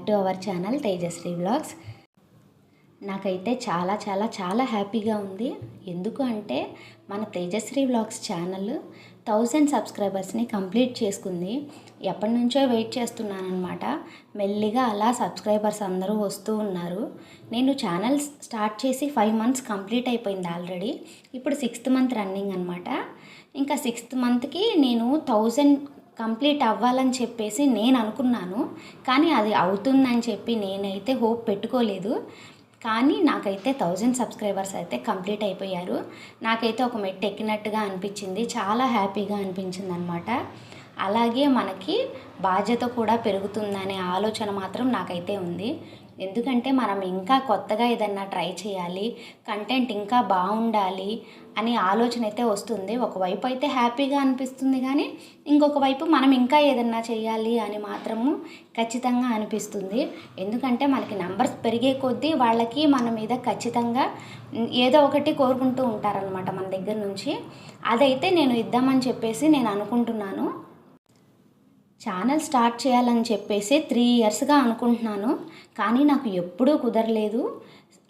Back to our channel Tejashree vlogs. నాకైతే చాలా చాలా చాలా హ్యాపీగా ఉంది. ఎందుకు అంటే మన తేజశ్రీ వ్లాగ్స్ ఛానల్ థౌజండ్ సబ్స్క్రైబర్స్ని కంప్లీట్ చేసుకుంది. ఎప్పటి నుంచో వెయిట్ చేస్తున్నానమాట మెల్లిగా అలా సబ్స్క్రైబర్స్ అందరూ వస్తూ ఉన్నారు. నేను ఛానల్ స్టార్ట్ చేసి ఫైవ్ మంత్స్ కంప్లీట్ అయిపోయింది ఆల్రెడీ. ఇప్పుడు సిక్స్త్ మంత్ రన్నింగ్ అనమాట ఇంకా సిక్స్త్ మంత్కి నేను థౌజండ్ కంప్లీట్ అవ్వాలని చెప్పేసి నేను అనుకున్నాను. కానీ అది అవుతుందని చెప్పి నేనైతే హోప్ పెట్టుకోలేదు. కానీ నాకైతే థౌజండ్ సబ్స్క్రైబర్స్ అయితే కంప్లీట్ అయిపోయారు. నాకైతే ఒక మెట్టు ఎక్కినట్టుగా అనిపించింది. చాలా హ్యాపీగా అనిపించింది అనమాట అలాగే మనకి బాధ్యత కూడా పెరుగుతుందనే ఆలోచన మాత్రం నాకైతే ఉంది. ఎందుకంటే మనం ఇంకా కొత్తగా ఏదన్నా ట్రై చేయాలి కంటెంట్ ఇంకా బాగుండాలి అనే ఆలోచన అయితే వస్తుంది. ఒకవైపు అయితే హ్యాపీగా అనిపిస్తుంది కానీ ఇంకొక వైపు మనం ఇంకా ఏదన్నా చేయాలి అని మాత్రము ఖచ్చితంగా అనిపిస్తుంది. ఎందుకంటే మనకి నంబర్స్ పెరిగే కొద్దీ వాళ్ళకి మన మీద ఖచ్చితంగా ఏదో ఒకటి కోరుకుంటూ ఉంటారనమాట మన దగ్గర నుంచి. అదైతే నేను ఇద్దామని చెప్పేసి నేను అనుకుంటున్నాను. ఛానల్ స్టార్ట్ చేయాలని చెప్పేసి త్రీ ఇయర్స్గా అనుకుంటున్నాను. కానీ నాకు ఎప్పుడూ కుదరలేదు.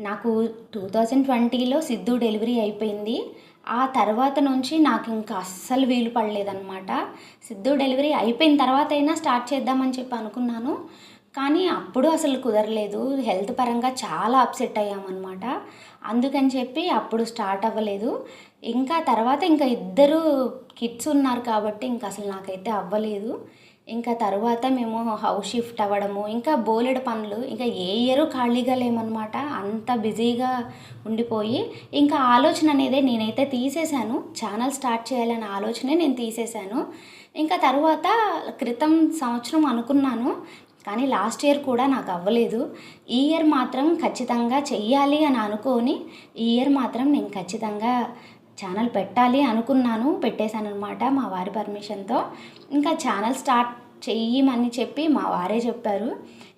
నాకు టూ థౌజండ్ ట్వంటీలో సిద్ధు డెలివరీ అయిపోయింది. ఆ తర్వాత నుంచి నాకు ఇంకా అస్సలు వీలు పడలేదన్నమాట. సిద్ధు డెలివరీ అయిపోయిన తర్వాత అయినా స్టార్ట్ చేద్దామని చెప్పి అనుకున్నాను. కానీ అప్పుడు అసలు కుదరలేదు. హెల్త్ పరంగా చాలా అప్సెట్ అయ్యామన్నమాట. అందుకని చెప్పి అప్పుడు స్టార్ట్ అవ్వలేదు. ఇంకా తర్వాత ఇంకా ఇద్దరు కిడ్స్ ఉన్నారు కాబట్టి ఇంకా అసలు నాకైతే అవ్వలేదు. ఇంకా తర్వాత మేము హౌస్ షిఫ్ట్ అవ్వడము ఇంకా బోలెడు పనులు ఇంకా ఏ ఇయర్ ఖాళీగా లేమన్నమాట. అంత బిజీగా ఉండిపోయి ఇంకా ఆలోచన అనేది నేనైతే తీసేశాను. ఛానల్ స్టార్ట్ చేయాలనే ఆలోచనే నేను తీసేశాను. ఇంకా తర్వాత క్రితం సంవత్సరం అనుకున్నాను కానీ లాస్ట్ ఇయర్ కూడా నాకు అవ్వలేదు. ఈ ఇయర్ మాత్రం ఖచ్చితంగా చెయ్యాలి అని అనుకొని ఈ ఇయర్ మాత్రం నేను ఖచ్చితంగా ఛానల్ పెట్టాలి అనుకున్నాను పెట్టేశాను అనమాట మా వారి పర్మిషన్తో. ఇంకా ఛానల్ స్టార్ట్ చెయ్యమని చెప్పి మా వారే చెప్పారు.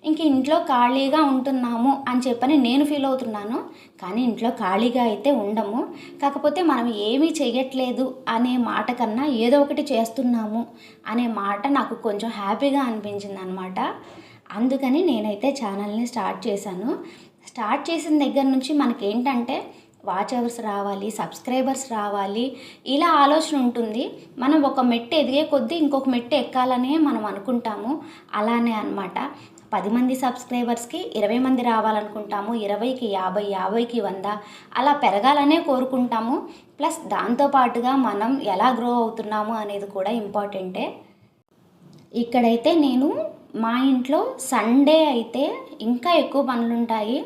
ఇంక ఇంట్లో ఖాళీగా ఉంటున్నాము అని చెప్పని నేను ఫీల్ అవుతున్నాను. కానీ ఇంట్లో ఖాళీగా అయితే ఉండము. కాకపోతే మనం ఏమీ చేయట్లేదు అనే మాట కన్నా ఏదో ఒకటి చేస్తున్నాము అనే మాట నాకు కొంచెం హ్యాపీగా అనిపించింది అనమాట అందుకని నేనైతే ఛానల్ని స్టార్ట్ చేశాను. స్టార్ట్ చేసిన దగ్గర నుంచి మనకేంటంటే వాచ్ అవర్స్ రావాలి సబ్స్క్రైబర్స్ రావాలి ఇలా ఆలోచన ఉంటుంది. మనం ఒక మెట్టు ఎదిగే కొద్దీ ఇంకొక మెట్టు ఎక్కాలనే మనం అనుకుంటాము. అలానే అనమాట పది మంది సబ్స్క్రైబర్స్కి ఇరవై మంది రావాలనుకుంటాము. ఇరవైకి యాభై యాభైకి వంద అలా పెరగాలనే కోరుకుంటాము. ప్లస్ దాంతోపాటుగా మనం ఎలా గ్రో అవుతున్నాము అనేది కూడా ఇంపార్టెంటే. ఇక్కడైతే నేను మా ఇంట్లో సండే అయితే ఇంకా ఎక్కువ పనులుంటాయి.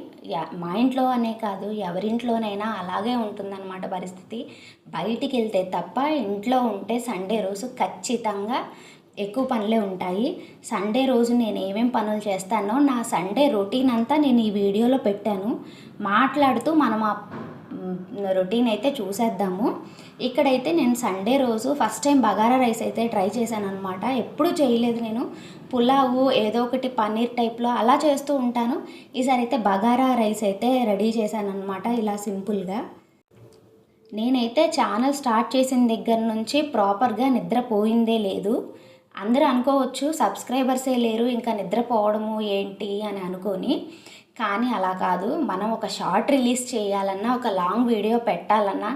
మా ఇంట్లో అనే కాదు ఎవరింట్లోనైనా అలాగే ఉంటుందన్నమాట పరిస్థితి. బయటికి వెళ్తే తప్ప ఇంట్లో ఉంటే సండే రోజు ఖచ్చితంగా ఎక్కువ పనులే ఉంటాయి. సండే రోజు నేను ఏమేం పనులు చేస్తానో నా సండే రొటీన్ అంతా నేను ఈ వీడియోలో పెట్టాను. మాట్లాడుతూ మనం ఆ రొటీన్ అయితే చూసేద్దాము. ఇక్కడైతే నేను సండే రోజు ఫస్ట్ టైం బగారా రైస్ అయితే ట్రై చేశాను అనమాట ఎప్పుడు చేయలేదు నేను. పులావు ఏదో ఒకటి పన్నీర్ టైప్లో అలా చేస్తూ ఉంటాను. ఈసారి అయితే బగారా రైస్ అయితే రెడీ చేశాను అనమాట ఇలా సింపుల్గా. నేనైతే ఛానల్ స్టార్ట్ చేసిన దగ్గర నుంచి ప్రాపర్గా నిద్రపోయిందే లేదు. అందరూ అనుకోవచ్చు సబ్స్క్రైబర్సే లేరు ఇంకా నిద్రపోవడము ఏంటి అని అనుకొని. కానీ అలా కాదు. మనం ఒక షార్ట్ రిలీజ్ చేయాలన్నా ఒక లాంగ్ వీడియో పెట్టాలన్నా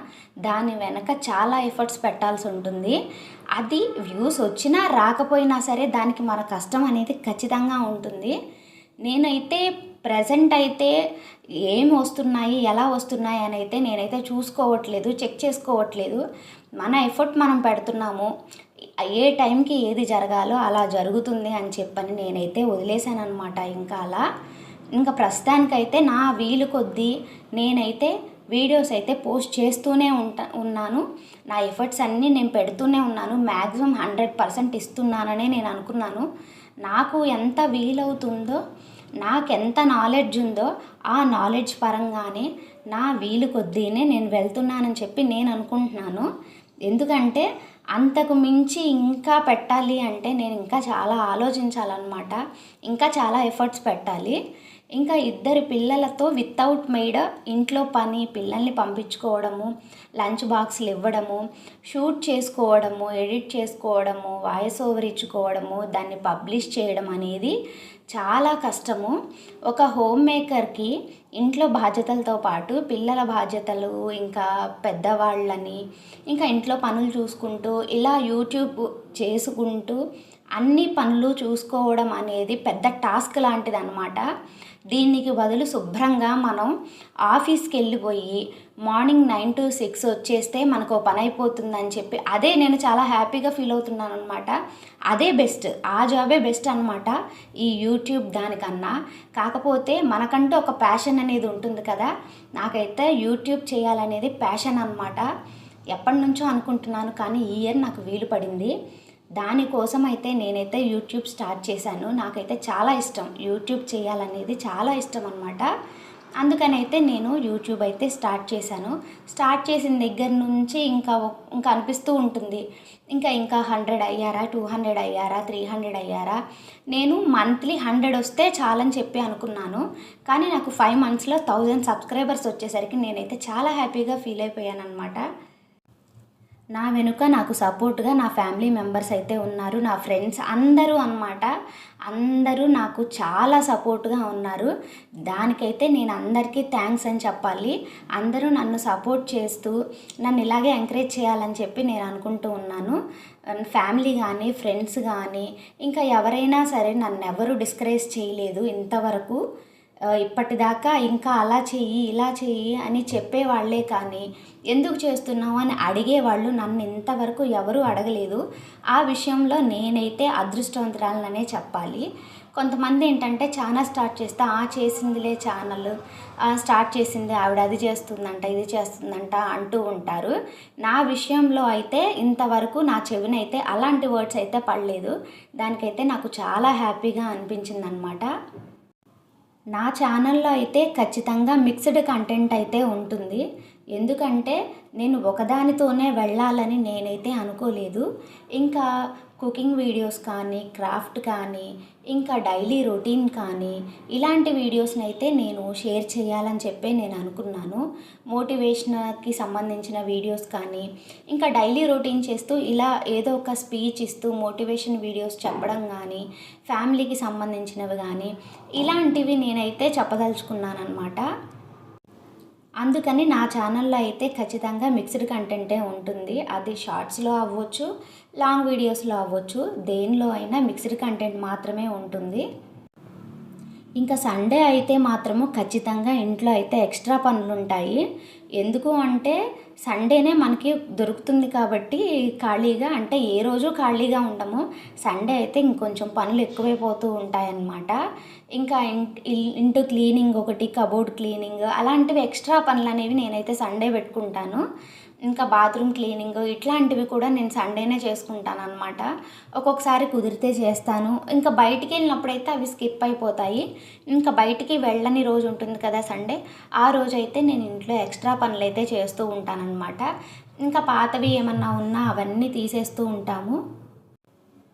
దాని వెనక చాలా ఎఫర్ట్స్ పెట్టాల్సి ఉంటుంది. అది వ్యూస్ వచ్చినా రాకపోయినా సరే దానికి మన కష్టం అనేది ఖచ్చితంగా ఉంటుంది. నేనైతే ప్రజెంట్ అయితే ఏం వస్తున్నాయి ఎలా వస్తున్నాయి అని అయితే నేనైతే చూసుకోవట్లేదు చెక్ చేసుకోవట్లేదు. మన ఎఫర్ట్ మనం పెడుతున్నాము. ఏ టైంకి ఏది జరగాలో అలా జరుగుతుంది అని చెప్పని నేనైతే వదిలేశాను అనమాట ఇంకా అలా ఇంకా ప్రస్తుతానికైతే నా వీలు కొద్దీ నేనైతే వీడియోస్ అయితే పోస్ట్ చేస్తూనే ఉంటా ఉన్నాను. నా ఎఫర్ట్స్ అన్నీ నేను పెడుతూనే ఉన్నాను. మ్యాక్సిమం హండ్రెడ్ పర్సెంట్ ఇస్తున్నాననే నేను అనుకున్నాను. నాకు ఎంత వీలవుతుందో నాకు ఎంత నాలెడ్జ్ ఉందో ఆ నాలెడ్జ్ పరంగానే నా వీలు కొద్దీనే నేను వెళ్తున్నానని చెప్పి నేను అనుకుంటున్నాను. ఎందుకంటే అంతకు మించి ఇంకా పెట్టాలి అంటే నేను ఇంకా చాలా ఆలోచించాలన్నమాట. ఇంకా చాలా ఎఫర్ట్స్ పెట్టాలి. ఇంకా ఇద్దరు పిల్లలతో వితౌట్ మెయిడ్ ఇంట్లో పని పిల్లల్ని పంపించుకోవడము లంచ్ బాక్స్లు ఇవ్వడము షూట్ చేసుకోవడము ఎడిట్ చేసుకోవడము వాయిస్ ఓవర్ ఇచ్చుకోవడము దాన్ని పబ్లిష్ చేయడం అనేది చాలా కష్టము. ఒక హోమ్ మేకర్కి ఇంట్లో బాధ్యతలతో పాటు పిల్లల బాధ్యతలు ఇంకా పెద్దవాళ్ళని ఇంకా ఇంట్లో పనులు చూసుకుంటూ ఇలా యూట్యూబ్ చేసుకుంటూ అన్ని పనులు చూసుకోవడం అనేది పెద్ద టాస్క్ లాంటిది అనమాట దీనికి బదులు శుభ్రంగా మనం ఆఫీస్కి వెళ్ళిపోయి మార్నింగ్ నైన్ టు సిక్స్ వచ్చేస్తే మనకు పని అయిపోతుందని చెప్పి అదే నేను చాలా హ్యాపీగా ఫీల్ అవుతున్నాను అనమాట అదే బెస్ట్ ఆ జాబే బెస్ట్ అనమాట ఈ యూట్యూబ్ దానికన్నా. కాకపోతే మనకంటూ ఒక ప్యాషన్ అనేది ఉంటుంది కదా నాకైతే యూట్యూబ్ చేయాలనేది ప్యాషన్ అనమాట ఎప్పటి నుంచో అనుకుంటున్నాను కానీ ఈ ఇయర్ నాకు వీలు పడింది. దానికోసం అయితే నేనైతే యూట్యూబ్ స్టార్ట్ చేశాను. నాకైతే చాలా ఇష్టం. యూట్యూబ్ చేయాలనేది చాలా ఇష్టం అనమాట అందుకనైతే నేను యూట్యూబ్ అయితే స్టార్ట్ చేశాను. స్టార్ట్ చేసిన దగ్గర నుంచి ఇంకా ఇంకా అనిపిస్తూ ఉంటుంది. ఇంకా ఇంకా హండ్రెడ్ అయ్యారా? టూ హండ్రెడ్ అయ్యారా? త్రీ హండ్రెడ్ అయ్యారా? నేను మంత్లీ హండ్రెడ్ వస్తే చాలని చెప్పి అనుకున్నాను. కానీ నాకు ఫైవ్ మంత్స్లో థౌజండ్ సబ్స్క్రైబర్స్ వచ్చేసరికి నేనైతే చాలా హ్యాపీగా ఫీల్ అయిపోయాను అనమాట నా వెనుక నాకు సపోర్ట్గా నా ఫ్యామిలీ మెంబర్స్ అయితే ఉన్నారు నా ఫ్రెండ్స్ అందరూ అనమాట అందరూ నాకు చాలా సపోర్ట్గా ఉన్నారు. దానికైతే నేను అందరికీ థ్యాంక్స్ అని చెప్పాలి. అందరూ నన్ను సపోర్ట్ చేస్తూ నన్ను ఇలాగే ఎంకరేజ్ చేయాలని చెప్పి నేను అనుకుంటూ ఉన్నాను. ఫ్యామిలీ కానీ ఫ్రెండ్స్ కానీ ఇంకా ఎవరైనా సరే నన్ను ఎవరు డిస్కరేజ్ చేయలేదు ఇంతవరకు. ఇప్పటిదాకా ఇంకా అలా చెయ్యి ఇలా చెయ్యి అని చెప్పేవాళ్ళే కానీ ఎందుకు చేస్తున్నావు అని అడిగేవాళ్ళు నన్ను ఇంతవరకు ఎవరూ అడగలేదు. ఆ విషయంలో నేనైతే అదృష్టవంతురాలనే చెప్పాలి. కొంతమంది ఏంటంటే ఛానల్ స్టార్ట్ చేస్తే ఆ చేసిందిలే ఛానల్ స్టార్ట్ చేసింది ఆవిడ అది చేస్తుందంట ఇది చేస్తుందంట అంటూ ఉంటారు. నా విషయంలో అయితే ఇంతవరకు నా చెవినైతే అలాంటి వర్డ్స్ అయితే పడలేదు. దానికైతే నాకు చాలా హ్యాపీగా అనిపించింది అనమాట నా ఛానల్లో అయితే ఖచ్చితంగా మిక్స్డ్ కంటెంట్ అయితే ఉంటుంది. ఎందుకంటే నేను ఒకదానితోనే వెళ్ళాలని నేనైతే అనుకోలేదు. ఇంకా కుకింగ్ వీడియోస్ కానీ క్రాఫ్ట్ కానీ ఇంకా డైలీ రొటీన్ కానీ ఇలాంటి వీడియోస్ని అయితే నేను షేర్ చేయాలని చెప్పి నేను అనుకున్నాను. మోటివేషన్కి సంబంధించిన వీడియోస్ కానీ ఇంకా డైలీ రొటీన్ చేస్తూ ఇలా ఏదో ఒక స్పీచ్ ఇస్తూ మోటివేషన్ వీడియోస్ చెప్పడం కానీ ఫ్యామిలీకి సంబంధించినవి కానీ ఇలాంటివి నేనైతే చెప్పదలుచుకున్నాను అనమాట అందుకని నా ఛానల్లో అయితే ఖచ్చితంగా మిక్స్డ్ కంటెంటే ఉంటుంది. అది షార్ట్స్లో అవ్వచ్చు లాంగ్ వీడియోస్లో అవ్వచ్చు. దేనిలో అయినా మిక్స్డ్ కంటెంట్ మాత్రమే ఉంటుంది. ఇంకా సండే అయితే మాత్రము ఖచ్చితంగా ఇంట్లో అయితే ఎక్స్ట్రా పనులు ఉంటాయి ఎందుకు అంటే సండేనే మనకి దొరుకుతుంది కాబట్టి ఖాళీగా అంటే ఏ రోజు ఖాళీగా ఉండము. సండే అయితే ఇంకొంచెం పనులు ఎక్కువైపోతూ ఉంటాయన్నమాట. ఇంకా ఇంటి క్లీనింగ్ ఒకటి కబోర్డ్ క్లీనింగ్ అలాంటివి ఎక్స్ట్రా పనులు అనేవి నేనైతే సండే పెట్టుకుంటాను. ఇంకా బాత్రూమ్ క్లీనింగ్ ఇట్లాంటివి కూడా నేను సండేనే చేసుకుంటాను అనమాట ఒక్కొక్కసారి కుదిరితే చేస్తాను. ఇంకా బయటికి వెళ్ళినప్పుడైతే అవి స్కిప్ అయిపోతాయి. ఇంకా బయటికి వెళ్ళని రోజు ఉంటుంది కదా సండే ఆ రోజు అయితే నేను ఇంట్లో ఎక్స్ట్రా పనులు అయితే చేస్తూ ఉంటానన్నమాట. ఇంకా పాతవి ఏమన్నా ఉన్నా అవన్నీ తీసేస్తూ ఉంటాము.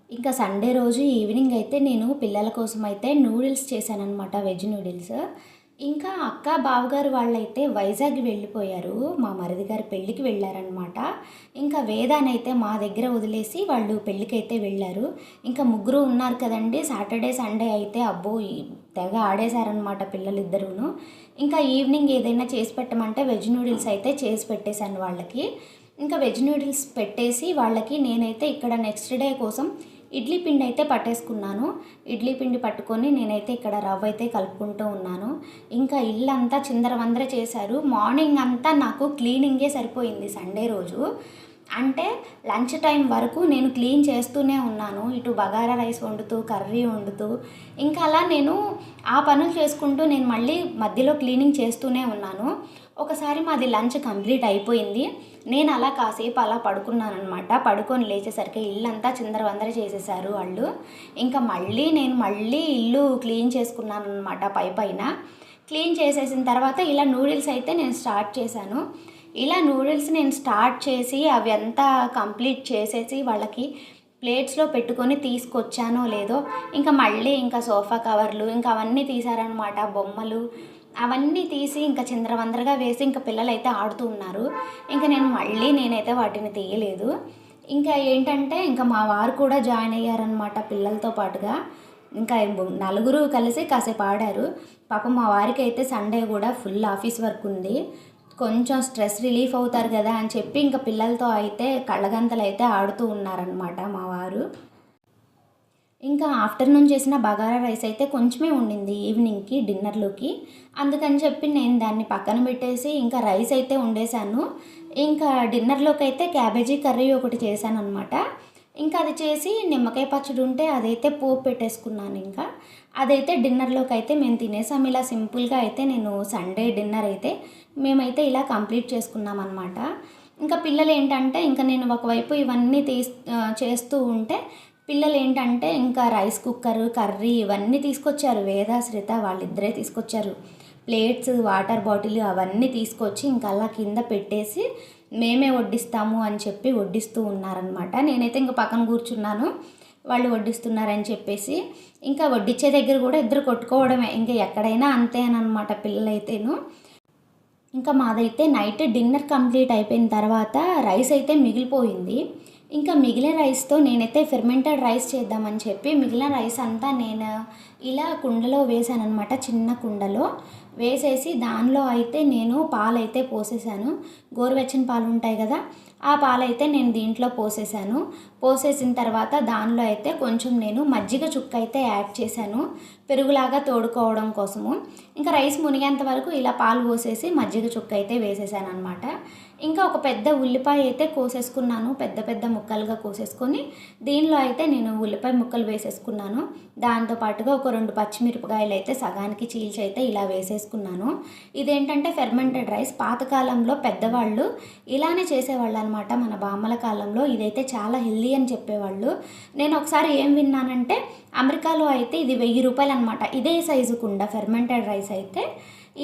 ఇంకా సండే రోజు ఈవినింగ్ అయితే నేను పిల్లల కోసం అయితే నూడిల్స్ చేశానమాట వెజ్ నూడిల్స్. ఇంకా అక్క బావగారు వాళ్ళైతే వైజాగ్ వెళ్ళిపోయారు. మా మరిది గారి పెళ్ళికి వెళ్ళారనమాట ఇంకా వేదానైతే మా దగ్గర వదిలేసి వాళ్ళు పెళ్ళికైతే వెళ్ళారు. ఇంకా ముగ్గురు ఉన్నారు కదండి. సాటర్డే సండే అయితే అబ్బో తెగ ఆడేశారనమాట పిల్లలిద్దరూను. ఇంకా ఈవినింగ్ ఏదైనా చేసి పెట్టమంటే వెజ్ నూడిల్స్ అయితే చేసి పెట్టేశాను వాళ్ళకి. ఇంకా వెజ్ నూడిల్స్ పెట్టేసి వాళ్ళకి నేనైతే ఇక్కడ నెక్స్ట్ డే కోసం ఇడ్లీ పిండి అయితే పట్టేసుకున్నాను. ఇడ్లీ పిండి పట్టుకొని నేనైతే ఇక్కడ రవ్వ అయితే కలుపుకుంటూ ఉన్నాను. ఇంకా ఇల్లంతా చిందరవందర చేశారు. మార్నింగ్ అంతా నాకు క్లీనింగే సరిపోయింది సండే రోజు. అంటే లంచ్ టైం వరకు నేను క్లీన్ చేస్తూనే ఉన్నాను. ఇటు బగారా రైస్ వండుతూ కర్రీ వండుతూ. ఇంకా అలా నేను ఆ పనులు చేసుకుంటూ నేను మళ్ళీ మధ్యలో క్లీనింగ్ చేస్తూనే ఉన్నాను. ఒకసారి మాది లంచ్ కంప్లీట్ అయిపోయింది. నేను అలా కాసేపు అలా పడుకున్నానమాట పడుకొని లేచేసరికి ఇల్లంతా చిందరవందర చేసేసారు వాళ్ళు. ఇంకా మళ్ళీ నేను మళ్ళీ ఇల్లు క్లీన్ చేసుకున్నాను అనమాట పై పైన. క్లీన్ చేసేసిన తర్వాత ఇలా నూడిల్స్ అయితే నేను స్టార్ట్ చేశాను. ఇలా నూడిల్స్ నేను స్టార్ట్ చేసి అవి అంతా కంప్లీట్ చేసేసి వాళ్ళకి ప్లేట్స్లో పెట్టుకొని తీసుకొచ్చానో లేదో ఇంకా మళ్ళీ ఇంకా సోఫా కవర్లు ఇంకా అవన్నీ తీసారనమాట బొమ్మలు అవన్నీ తీసి ఇంకా చిందరవందరగా వేసి ఇంకా పిల్లలు అయితే ఆడుతూ ఉన్నారు. ఇంకా నేను మళ్ళీ నేనైతే వాటిని తీయలేదు. ఇంకా ఏంటంటే ఇంకా మా వారు కూడా జాయిన్ అయ్యారనమాట పిల్లలతో పాటుగా. ఇంకా నలుగురు కలిసి కాసేపు ఆడారు. పాపం మా వారికి అయితే సండే కూడా ఫుల్ ఆఫీస్ వర్క్ ఉంది. కొంచెం స్ట్రెస్ రిలీఫ్ అవుతారు కదా అని చెప్పి ఇంకా పిల్లలతో అయితే కళ్ళగంతలు అయితే ఆడుతూ ఉన్నారనమాట మా వారు. ఇంకా ఆఫ్టర్నూన్ చేసిన బగారా రైస్ అయితే కొంచెమే ఉండింది ఈవినింగ్కి డిన్నర్లోకి. అందుకని చెప్పి నేను దాన్ని పక్కన పెట్టేసి ఇంకా రైస్ అయితే ఉండేశాను ఇంకా డిన్నర్లోకి అయితే క్యాబేజీ కర్రీ ఒకటి చేశాను అనమాట ఇంకా అది చేసి నిమ్మకాయ పచ్చడి ఉంటే అదైతే పోపు పెట్టేసుకున్నాను ఇంకా. అదైతే డిన్నర్లోకి అయితే మేము తినేసాం. ఇలా సింపుల్గా అయితే నేను సండే డిన్నర్ అయితే మేమైతే ఇలా కంప్లీట్ చేసుకున్నాం అనమాట ఇంకా పిల్లలు ఏంటంటే ఇంకా నేను ఒకవైపు ఇవన్నీ తీస్ చేస్తూ ఉంటే పిల్లలు ఏంటంటే ఇంకా రైస్ కుక్కర్ కర్రీ ఇవన్నీ తీసుకొచ్చారు. వేద శ్రిత వాళ్ళిద్దరే తీసుకొచ్చారు. ప్లేట్స్ వాటర్ బాటిల్ అవన్నీ తీసుకొచ్చి ఇంకా అలా కింద పెట్టేసి మేమే వడ్డిస్తాము అని చెప్పి వడ్డిస్తూ ఉన్నారనమాట నేనైతే ఇంకా పక్కన కూర్చున్నాను. వాళ్ళు వడ్డిస్తున్నారని చెప్పేసి ఇంకా వడ్డించే దగ్గర కూడా ఇద్దరు కొట్టుకోవడమే. ఇంకా ఎక్కడైనా అంతేనమాట పిల్లలైతేను. ఇంకా మాదైతే నైట్ డిన్నర్ కంప్లీట్ అయిపోయిన తర్వాత రైస్ అయితే మిగిలిపోయింది. ఇంకా మిగిలిన రైస్తో నేనైతే ఫెర్మెంటెడ్ రైస్ చేద్దామని చెప్పి మిగిలిన రైస్ అంతా నేను ఇలా కుండలో వేసాను అనమాట చిన్న కుండలో. వేసేసి దానిలో అయితే నేను పాలైతే పోసేసాను. గోరువెచ్చని పాలు ఉంటాయి కదా ఆ పాలైతే నేను దీంట్లో పోసేసాను పోసేసిన తర్వాత దానిలో అయితే కొంచెం నేను మజ్జిగ చుక్క అయితే యాడ్ చేశాను పెరుగులాగా తోడుకోవడం కోసము. ఇంకా రైస్ మునిగేంత వరకు ఇలా పాలు పోసేసి మజ్జిగ చుక్క అయితే వేసేసాను అనమాట ఇంకా ఒక పెద్ద ఉల్లిపాయ అయితే కోసేసుకున్నాను పెద్ద పెద్ద ముక్కలుగా కోసేసుకొని దీనిలో అయితే నేను ఉల్లిపాయ ముక్కలు వేసేసుకున్నాను. దాంతోపాటుగా ఒక రెండు పచ్చిమిరపకాయలు అయితే సగానికి చీల్చి అయితే ఇలా వేసేసుకున్నాను. ఇదేంటంటే ఫెర్మెంటెడ్ రైస్ పాతకాలంలో పెద్దవాళ్ళు ఇలానే చేసేవాళ్ళు అనమాట మన బామ్మల కాలంలో. ఇదైతే చాలా హెల్దీ అని చెప్పేవాళ్ళు. నేను ఒకసారి ఏం విన్నానంటే అమెరికాలో అయితే ఇది వెయ్యి రూపాయలు అనమాట ఇదే సైజు కుండ ఫెర్మెంటెడ్ రైస్ అయితే.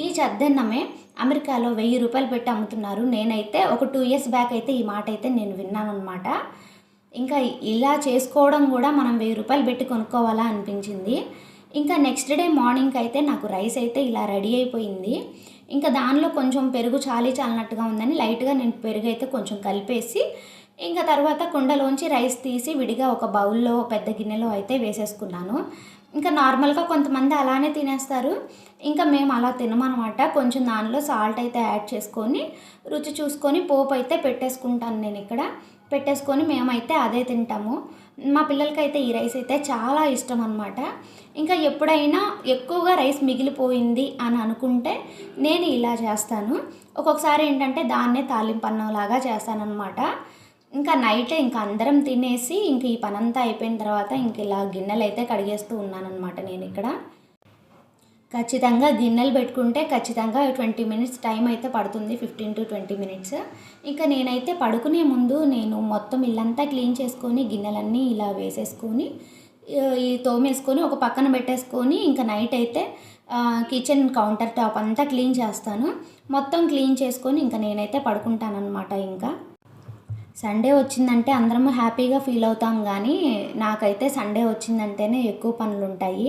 ఈ చద్దన్నమే అమెరికాలో వెయ్యి రూపాయలు పెట్టి అమ్ముతున్నారు. నేనైతే ఒక టూ ఇయర్స్ బ్యాక్ అయితే ఈ మాట అయితే నేను విన్నాను అనమాట ఇంకా ఇలా చేసుకోవడం కూడా మనం వెయ్యి రూపాయలు పెట్టి కొనుక్కోవాలా అనిపించింది. ఇంకా నెక్స్ట్ డే మార్నింగ్ అయితే నాకు రైస్ అయితే ఇలా రెడీ అయిపోయింది. ఇంకా దానిలో కొంచెం పెరుగు చాలి చాలినట్టుగా ఉందని లైట్గా నేను పెరుగు అయితే కొంచెం కలిపేసి ఇంకా తర్వాత కుండలోంచి రైస్ తీసి విడిగా ఒక బౌల్లో పెద్ద గిన్నెలో అయితే వేసేసుకున్నాను. ఇంకా నార్మల్గా కొంతమంది అలానే తినేస్తారు. ఇంకా మేము అలా తినమనమాట. కొంచెం దానిలో సాల్ట్ అయితే యాడ్ చేసుకొని రుచి చూసుకొని పోపు అయితే పెట్టేసుకుంటాను నేను ఇక్కడ. పెట్టేసుకొని మేమైతే అదే తింటాము. మా పిల్లలకైతే ఈ రైస్ అయితే చాలా ఇష్టం అనమాట ఇంకా ఎప్పుడైనా ఎక్కువగా రైస్ మిగిలిపోయింది అని అనుకుంటే నేను ఇలా చేస్తాను. ఒక్కొక్కసారి ఏంటంటే దాన్నే తాలింపు అన్నంలాగా చేస్తానన్నమాట. ఇంకా నైట్ ఇంకా అందరం తినేసి ఇంక ఈ పనంతా అయిపోయిన తర్వాత ఇంక ఇలా గిన్నెలు అయితే కడిగేస్తూ ఉన్నానన్నమాట నేను ఇక్కడ. ఖచ్చితంగా గిన్నెలు పెట్టుకుంటే ఖచ్చితంగా ట్వంటీ మినిట్స్ టైం అయితే పడుతుంది ఫిఫ్టీన్ టు ట్వంటీ మినిట్స్. ఇంకా నేనైతే పడుకునే ముందు నేను మొత్తం ఇల్లంతా క్లీన్ చేసుకొని గిన్నెలన్నీ ఇలా వేసేసుకొని ఈ తోమేసుకొని ఒక పక్కన పెట్టేసుకొని ఇంకా నైట్ అయితే కిచెన్ కౌంటర్ టాప్ అంతా క్లీన్ చేస్తాను. మొత్తం క్లీన్ చేసుకొని ఇంకా నేనైతే పడుకుంటానన్నమాట ఇంకా. సండే వచ్చిందంటే అందరము హ్యాపీగా ఫీల్ అవుతాం కానీ నాకైతే సండే వచ్చిందంటేనే ఎక్కువ పనులు ఉంటాయి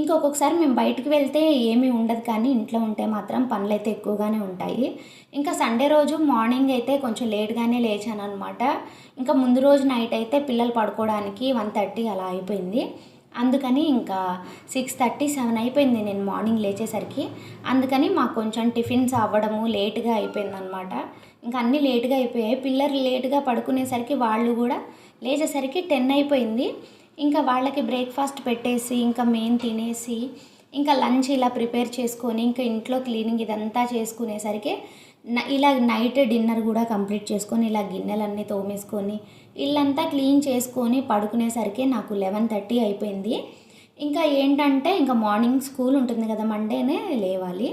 ఇంకొకసారి మేము బయటకు వెళ్తే ఏమీ ఉండదు కానీ ఇంట్లో ఉంటే మాత్రం పనులు అయితే ఎక్కువగానే ఉంటాయి. ఇంకా సండే రోజు మార్నింగ్ అయితే కొంచెం లేట్గానే లేచాను అనమాట ఇంకా ముందు రోజు నైట్ అయితే పిల్లలు పడుకోవడానికి వన్ థర్టీ అలా అయిపోయింది. అందుకని ఇంకా సిక్స్ థర్టీ సెవెన్ అయిపోయింది నేను మార్నింగ్ లేచేసరికి. అందుకని మాకు కొంచెం టిఫిన్స్ అవ్వడము లేట్గా అయిపోయింది అనమాట ఇంకా అన్నీ లేట్గా అయిపోయాయి. పిల్లలు లేట్గా పడుకునేసరికి వాళ్ళు కూడా లేచేసరికి టెన్ అయిపోయింది. ఇంకా వాళ్ళకి బ్రేక్ఫాస్ట్ పెట్టేసి ఇంకా మెయిన్ తినేసి ఇంకా లంచ్ ఇలా ప్రిపేర్ చేసుకొని ఇంకా ఇంట్లో క్లీనింగ్ ఇదంతా చేసుకునేసరికి ఇలా నైట్ డిన్నర్ కూడా కంప్లీట్ చేసుకొని ఇలా గిన్నెలన్నీ తోమేసుకొని ఇల్లంతా క్లీన్ చేసుకొని పడుకునేసరికి నాకు లెవెన్ థర్టీ అయిపోయింది. ఇంకా ఏంటంటే ఇంకా మార్నింగ్ స్కూల్ ఉంటుంది కదా మండేనే లేవాలి.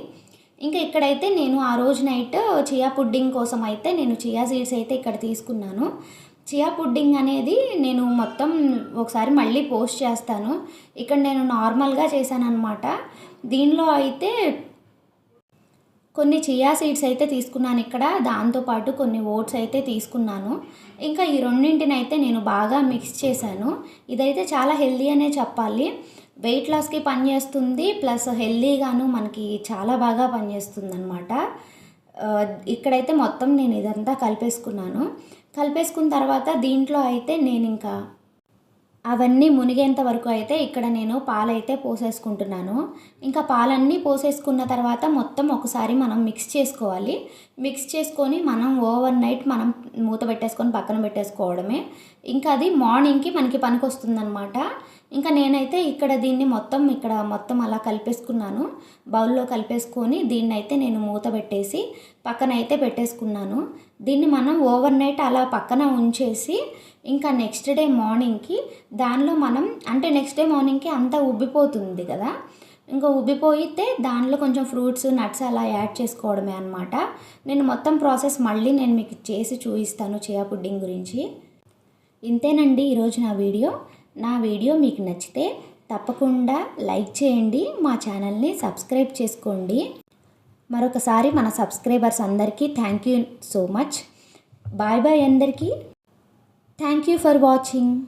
ఇంకా ఇక్కడైతే నేను ఆ రోజు నైట్ చియా పుడ్డింగ్ కోసం అయితే నేను చియా సీడ్స్ అయితే ఇక్కడ తీసుకున్నాను. చియా పుడ్డింగ్ అనేది నేను మొత్తం ఒకసారి మళ్ళీ పోస్ట్ చేస్తాను. ఇక్కడ నేను నార్మల్గా చేశాను అనమాట దీనిలో అయితే కొన్ని చియా సీడ్స్ అయితే తీసుకున్నాను ఇక్కడ. దాంతోపాటు కొన్ని ఓట్స్ అయితే తీసుకున్నాను. ఇంకా ఈ రెండింటిని అయితే నేను బాగా మిక్స్ చేశాను. ఇదైతే చాలా హెల్దీ అనే చెప్పాలి. వెయిట్ లాస్కి పనిచేస్తుంది ప్లస్ హెల్దీగాను మనకి చాలా బాగా పనిచేస్తుంది అనమాట ఇక్కడైతే మొత్తం నేను ఇదంతా కలిపేసుకున్నాను. కలిపేసుకున్న తర్వాత దీంట్లో అయితే నేను ఇంకా అవన్నీ మునిగేంత వరకు అయితే ఇక్కడ నేను పాలైతే పోసేసుకుంటున్నాను. ఇంకా పాలన్నీ పోసేసుకున్న తర్వాత మొత్తం ఒకసారి మనం మిక్స్ చేసుకోవాలి. మిక్స్ చేసుకొని మనం ఓవర్ నైట్ మనం మూత పెట్టేసుకొని పక్కన పెట్టేసుకోవడమే. ఇంకా అది మార్నింగ్కి మనకి పనికి వస్తుందన్నమాట ఇంకా నేనైతే ఇక్కడ దీన్ని మొత్తం ఇక్కడ మొత్తం అలా కలిపేసుకున్నాను. బౌల్లో కలిపేసుకొని దీన్ని అయితే నేను మూత పెట్టేసి పక్కన అయితే పెట్టేసుకున్నాను. దీన్ని మనం ఓవర్ నైట్ అలా పక్కన ఉంచేసి ఇంకా నెక్స్ట్ డే మార్నింగ్కి దానిలో మనం అంటే నెక్స్ట్ డే మార్నింగ్కి అంతా ఉబ్బిపోతుంది కదా. ఇంకా ఉబ్బిపోయితే దానిలో కొంచెం ఫ్రూట్స్ నట్స్ అలా యాడ్ చేసుకోవడమే అనమాట నేను మొత్తం ప్రాసెస్ మళ్ళీ నేను మీకు చేసి చూపిస్తాను చేయా పుడ్డింగ్ గురించి. ఇంతేనండి ఈరోజు నా వీడియో. నా వీడియో మీకు నచ్చితే తప్పకుండా లైక్ చేయండి మా ఛానల్ని సబ్స్క్రైబ్ చేసుకోండి. మరొకసారి మన సబ్స్క్రైబర్స్ అందరికీ thank you so much. Bye bye అందరికీ. Thank you for watching.